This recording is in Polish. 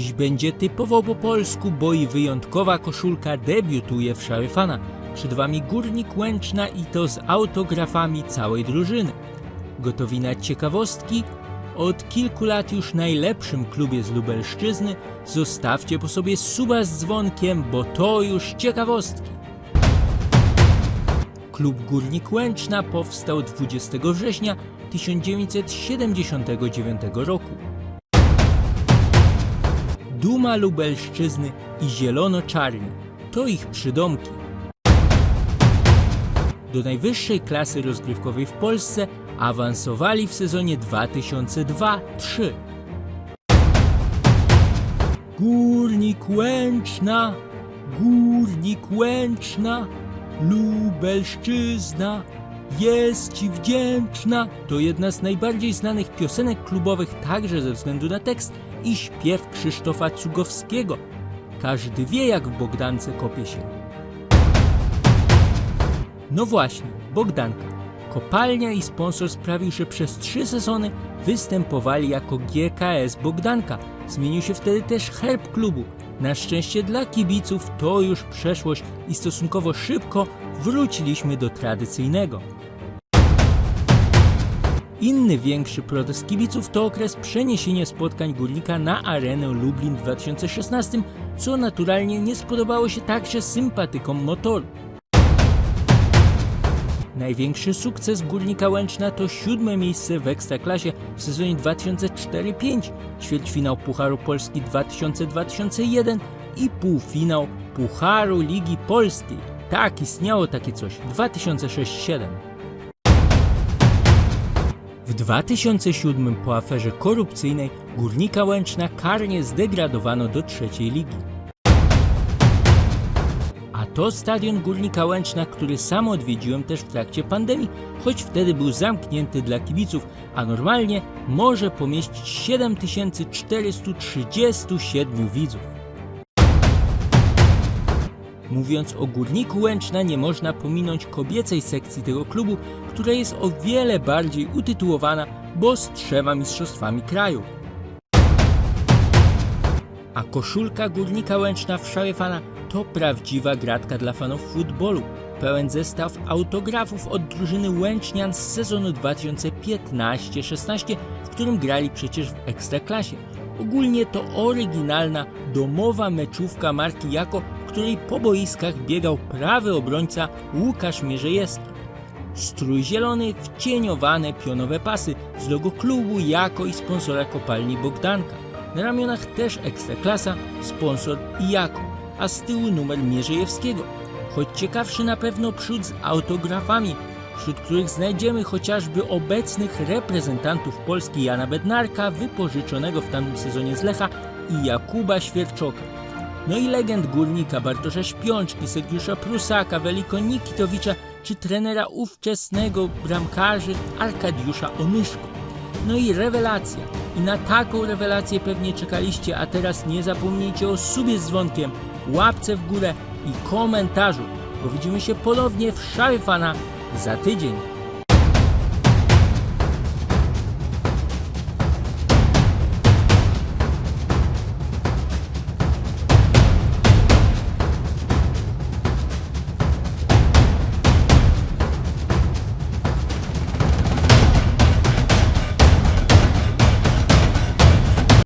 Dziś będzie typowo po polsku, bo i wyjątkowa koszulka debiutuje w Szaryfana. Przed wami Górnik Łęczna i to z autografami całej drużyny. Gotowi na ciekawostki? Od kilku lat już najlepszym klubie z Lubelszczyzny zostawcie po sobie suba z dzwonkiem, bo to już ciekawostki. Klub Górnik Łęczna powstał 20 września 1979 roku. Duma Lubelszczyzny i Zielono-Czarni to ich przydomki. Do najwyższej klasy rozgrywkowej w Polsce awansowali w sezonie 2002-3. Górnik Łęczna, Górnik Łęczna, Lubelszczyzna jest Ci wdzięczna. To jedna z najbardziej znanych piosenek klubowych także ze względu na tekst i śpiew Krzysztofa Cugowskiego. Każdy wie jak w Bogdance kopie się. No właśnie, Bogdanka. Kopalnia i sponsor sprawił, że przez trzy sezony występowali jako GKS Bogdanka. Zmienił się wtedy też herb klubu. Na szczęście dla kibiców to już przeszłość i stosunkowo szybko wróciliśmy do tradycyjnego. Inny większy protest kibiców to okres przeniesienia spotkań Górnika na arenę Lublin w 2016, co naturalnie nie spodobało się także sympatykom motoru. Największy sukces Górnika Łęczna to siódme miejsce w Ekstraklasie w sezonie 2004-5, ćwierćfinał Pucharu Polski 2000-2001 i półfinał Pucharu Ligi Polskiej. Tak, istniało takie coś 2006-7. W 2007 po aferze korupcyjnej Górnika Łęczna karnie zdegradowano do trzeciej ligi. To stadion Górnika Łęczna, który sam odwiedziłem też w trakcie pandemii, choć wtedy był zamknięty dla kibiców, a normalnie może pomieścić 7437 widzów. Mówiąc o Górniku Łęczna nie można pominąć kobiecej sekcji tego klubu, która jest o wiele bardziej utytułowana, bo z trzema mistrzostwami kraju. A koszulka Górnika Łęczna w szale fana to prawdziwa gratka dla fanów futbolu. Pełen zestaw autografów od drużyny Łęcznian z sezonu 2015-16, w którym grali przecież w Ekstraklasie. Ogólnie to oryginalna, domowa meczówka marki Jako, w której po boiskach biegał prawy obrońca Łukasz Mierzejewski. Strój zielony, wcieniowane pionowe pasy z logo klubu Jako i sponsora kopalni Bogdanka. Na ramionach też Ekstraklasa, sponsor i Jako, a z tyłu numer Mierzejewskiego. Choć ciekawszy na pewno przód z autografami, wśród których znajdziemy chociażby obecnych reprezentantów Polski Jana Bednarka, wypożyczonego w tamtym sezonie z Lecha i Jakuba Świerczoka. No i legend górnika Bartosza Śpiączki, Sergiusza Prusaka, Weliko Nikitowicza czy trenera ówczesnego bramkarzy Arkadiusza Onyszko. No i rewelacja. I na taką rewelację pewnie czekaliście, a teraz nie zapomnijcie o subie z dzwonkiem, łapce w górę i komentarzu, bo widzimy się ponownie w Szary Fana za tydzień.